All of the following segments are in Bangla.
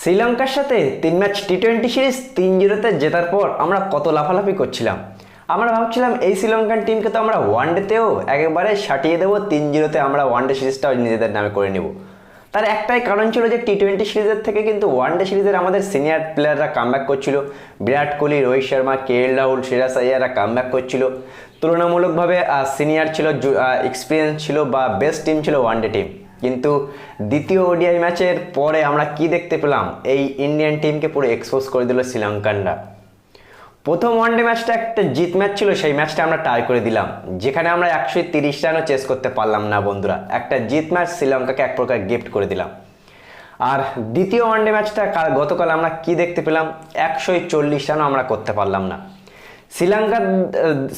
শ্রীলঙ্কার সাথে তিন ম্যাচ টি টোয়েন্টি সিরিজ তিন জিরোতে জেতার পর আমরা কত লাফালাফি করছিলাম। আমরা ভাবছিলাম এই শ্রীলঙ্কান টিমকে তো আমরা ওয়ান ডেতেও একেবারে সাটিয়ে দেবো, তিন জিরোতে আমরা ওয়ান ডে সিরিজটাও নিজেদের নামে করে নেব। তার একটাই কারণ ছিল যে টি টোয়েন্টি সিরিজের থেকে কিন্তু ওয়ান ডে সিরিজের আমাদের সিনিয়র প্লেয়াররা কামব্যাক করছিল। বিরাট কোহলি, রোহিত শর্মা কে এল রাহুল সিরাজ আইয়ারা কামব্যাক করছিল। তুলনামূলকভাবে সিনিয়র ছিল এক্সপিরিয়েন্স ছিল বা বেস্ট টিম ছিল ওয়ান ডে টিম কিন্তু দ্বিতীয় ওডিআই ম্যাচের পরে আমরা কি দেখতে পেলাম? এই ইন্ডিয়ান টিমকে পুরো এক্সপোজ করে দিল শ্রীলঙ্কানরা। প্রথম ওয়ানডে ম্যাচটা একটা জিত ম্যাচ ছিল, সেই ম্যাচটা আমরা টাই করে দিলাম। যেখানে আমরা একশো তিরিশ রানও চেস করতে পারলাম না, বন্ধুরা। একটা জিত ম্যাচ শ্রীলঙ্কাকে এক প্রকার গিফট করে দিলাম। আর দ্বিতীয় ওয়ানডে ম্যাচটা কাল গতকাল আমরা কি দেখতে পেলাম? একশো চল্লিশ রানও আমরা করতে পারলাম না। শ্রীলঙ্কার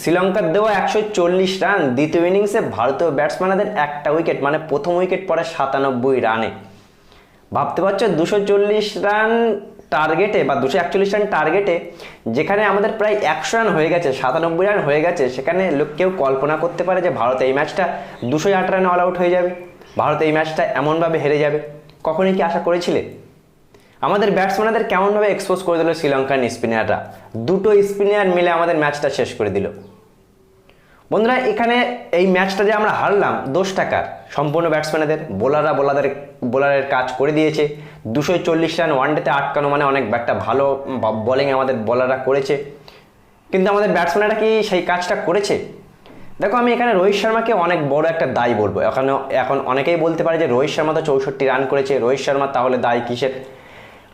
শ্রীলঙ্কার দেওয়া একশো চল্লিশ রান, দ্বিতীয় ইনিংসে ভারতীয় ব্যাটসম্যানদের একটা উইকেট মানে প্রথম উইকেট পড়ে সাতানব্বই রানে। ভাবতে পারছ, দুশো চল্লিশ রান টার্গেটে বা দুশো একচল্লিশ রান টার্গেটে যেখানে আমাদের প্রায় একশো রান হয়ে গেছে, সাতানব্বই রান হয়ে গেছে, সেখানে লোক কেউ কল্পনা করতে পারে যে ভারত এই ম্যাচটা দুশো আট রানে অল আউট হয়ে যাবে, ভারত এই ম্যাচটা এমনভাবে হেরে যাবে। কখনই কি আশা করেছিলে? আমাদের ব্যাটসম্যানদের কেমনভাবে এক্সপোজ করে দিল শ্রীলঙ্কান স্পিনাররা দুটো স্পিনার মিলে আমাদের ম্যাচটা শেষ করে দিল। বন্ধুরা, এখানে এই ম্যাচটা যে আমরা হারলাম দোষ টাকার সম্পূর্ণ ব্যাটসম্যানদের বোলাররা বোলারদের বোলারের কাজ করে দিয়েছে। দুশো চল্লিশ রান ওয়ানডেতে আটকানো মানে অনেক একটা ভালো বলিং আমাদের বোলাররা করেছে। কিন্তু আমাদের ব্যাটসম্যানরা কি সেই কাজটা করেছে? দেখো, আমি এখানে রোহিত শর্মাকে অনেক বড় একটা দায় বলব। এখানে, এখন অনেকেই বলতে পারে যে, রোহিত শর্মা তো চৌষট্টি রান করেছে। রোহিত শর্মা তাহলে দায় কিসের?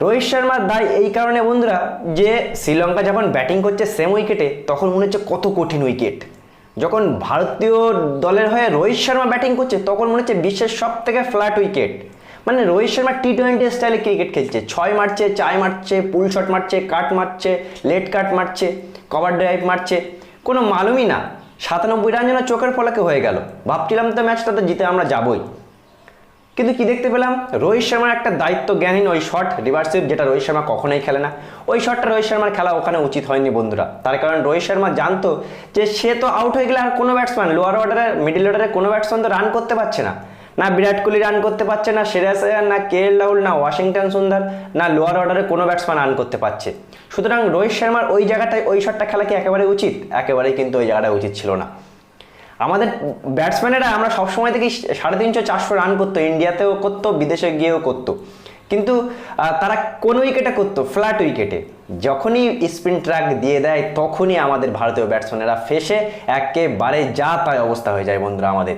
রোহিত শর্মার দায় এই কারণে বন্ধুরা যে শ্রীলঙ্কা যখন ব্যাটিং করছে সেম উইকেটে তখন মনে হচ্ছে কত কঠিন উইকেট যখন ভারতীয় দলের হয়ে রোহিত শর্মা ব্যাটিং করছে, তখন মনে হচ্ছে বিশ্বের সব থেকে ফ্ল্যাট উইকেট মানে রোহিত শর্মা টি টোয়েন্টি স্টাইলে ক্রিকেট খেলছে। ছয় মারছে চাই মারছে পুল শট মারছে কাট মারছে লেট কাট মারছে কভার ড্রাইভ মারছে। কোনো মালুমই না। সাতানব্বই রান যেন চোখের ফলাকে হয়ে গেল। ভাবছিলাম তো ম্যাচটা তো জিতে আমরা যাবই। কিন্তু কি দেখতে পেলাম? রোহিত শর্মার একটা দায়িত্ব জ্ঞানহীন ওই শট রিভার্সিভ যেটা রোহিত শর্মা কখনোই খেলে না। ওই শটটা রোহিত শর্মার খেলা ওখানে উচিত হয়নি বন্ধুরা। তার কারণ রোহিত শর্মা জানতো যে সে তো আউট হয়ে গেলে আর কোনো ব্যাটসম্যান লোয়ার অর্ডারে মিডিল অর্ডারে কোনো ব্যাটসম্যান তো রান করতে পারছে না। না বিরাট কোহলি রান করতে পারছে না, সিরাজ না কে এল রাহুল, না ওয়াশিংটন সুন্দর, না লোয়ার অর্ডারে কোনো ব্যাটসম্যান রান করতে পারছে। সুতরাং রোহিত শর্মার ওই জায়গাটায় ওই শটটা খেলা কি একেবারে উচিত? একেবারেই কিন্তু ওই জায়গাটা উচিত ছিল না। আমাদের ব্যাটসম্যানেরা আমরা সবসময় থেকেই সাড়ে তিনশো, চারশো রান করতো ইন্ডিয়াতেও করতো, বিদেশে গিয়েও করতো। কিন্তু তারা কোন উইকেটে করতো? ফ্ল্যাট উইকেটে যখনই স্পিন ট্র্যাক দিয়ে দেয়, তখনই আমাদের ভারতীয় ব্যাটসম্যানেরা ফেসে একেবারে যা তাই অবস্থা হয়ে যায় বন্ধুরা আমাদের।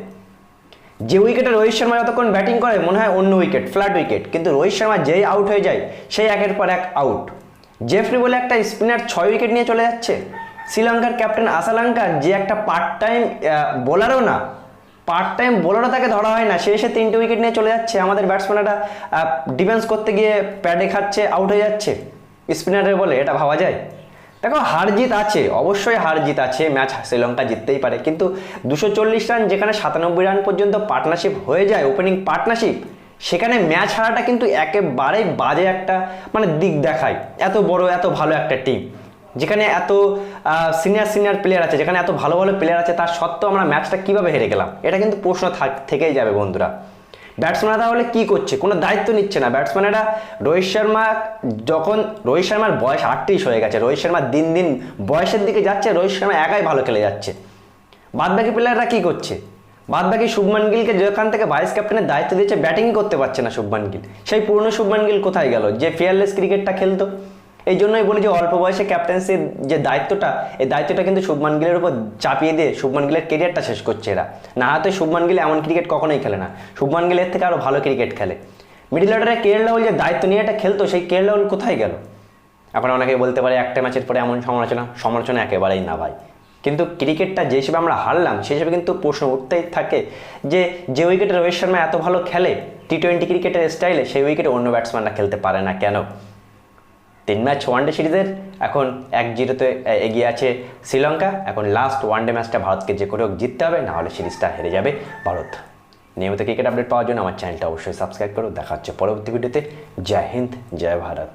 যে উইকেটে রোহিত শর্মা যতক্ষণ ব্যাটিং করে, মনে হয় অন্য উইকেট ফ্ল্যাট উইকেট কিন্তু রোহিত শর্মা যেই আউট হয়ে যায়, সেই একের পর এক আউট জেফরি বলে একটা স্পিনার ছয় উইকেট নিয়ে চলে যাচ্ছে। শ্রীলঙ্কার ক্যাপ্টেন আসালাঙ্কার যে একটা পার্ট টাইম বোলারও না পার্ট টাইম বোলারও তাকে ধরা হয় না, সে এসে তিনটে উইকেট নিয়ে চলে যাচ্ছে। আমাদের ব্যাটসম্যানরা ডিফেন্স করতে গিয়ে প্যাডে খাচ্ছে আউট হয়ে যাচ্ছে। স্পিনারের বলে, এটা ভাবা যায়? দেখো, হার জিত আছে, অবশ্যই হার জিত আছে ম্যাচ শ্রীলঙ্কা জিততেই পারে। কিন্তু দুশো চল্লিশ রান যেখানে সাতানব্বই রান পর্যন্ত পার্টনারশিপ হয়ে যায় ওপেনিং পার্টনারশিপ সেখানে ম্যাচ হারাটা কিন্তু একেবারেই বাজে একটা মানে দিক দেখায়। এত বড়, এত ভালো একটা টিম যেখানে এত সিনিয়র সিনিয়র প্লেয়ার আছে, যেখানে এত ভালো ভালো প্লেয়ার আছে, তার সত্ত্বেও আমরা ম্যাচটা কীভাবে হেরে গেলাম? এটা কিন্তু প্রশ্ন থেকেই যাবে বন্ধুরা। ব্যাটসম্যানরা তাহলে কী করছে? কোনো দায়িত্ব নিচ্ছে না। ব্যাটসম্যানেরা রোহিত শর্মা যখন, রোহিত শর্মার বয়স আটত্রিশ হয়ে গেছে, রোহিত শর্মা দিন দিন বয়সের দিকে যাচ্ছে, রোহিত শর্মা একাই ভালো খেলে যাচ্ছে। বাদবাকি প্লেয়াররা কী করছে? বাদবাকি শুভমান গিলকে যেখান থেকে ভাইস ক্যাপ্টেনের দায়িত্ব দিয়েছে ব্যাটিং করতে পারছে না শুভমান গিল। সেই পুরনো শুভমান গিল কোথায় গেল? যে ফিয়ারলেস ক্রিকেটটা খেলতো। এই জন্যই বলি যে অল্প বয়সে ক্যাপ্টেন্সির যে দায়িত্বটা, এই দায়িত্বটা কিন্তু শুভমান গিলের উপর চাপিয়ে দিয়ে শুভমান গিলের কেরিয়ারটা শেষ করছে এরা। না হয়তো শুভমান গিল এমন ক্রিকেট কখনোই খেলে না। শুভমান গিলের থেকে আরও ভালো ক্রিকেট খেলে। মিডিল অর্ডারে কেএল রাহুল যে দায়িত্ব নিয়ে এটা খেলতো, সেই কেএল রাহুল কোথায় গেল? এখন অনেকে বলতে পারে একটা ম্যাচের পরে এমন সমালোচনা সমালোচনা একেবারেই না ভাই। কিন্তু ক্রিকেটটা যে হিসেবে আমরা হারলাম সেই হিসেবে কিন্তু প্রশ্ন উঠতেই থাকে যে যে উইকেটে রোহিত শর্মা এত ভালো খেলে টি টোয়েন্টি ক্রিকেটের স্টাইলে সেই উইকেটে অন্য ব্যাটসম্যানরা খেলতে পারে না কেন? তিন ম্যাচ ওয়ানডে সিরিজের এখন এক জিরোতে এগিয়ে আছে শ্রীলঙ্কা। এখন লাস্ট ওয়ানডে ম্যাচটা ভারতকে যে করে হোক জিততে হবে নাহলে সিরিজটা হেরে যাবে ভারত। নিয়মিত ক্রিকেট আপডেট পাওয়ার জন্য আমার চ্যানেলটা অবশ্যই সাবস্ক্রাইব করো। দেখা হচ্ছে পরবর্তী ভিডিওতে জয় হিন্দ, জয় ভারত।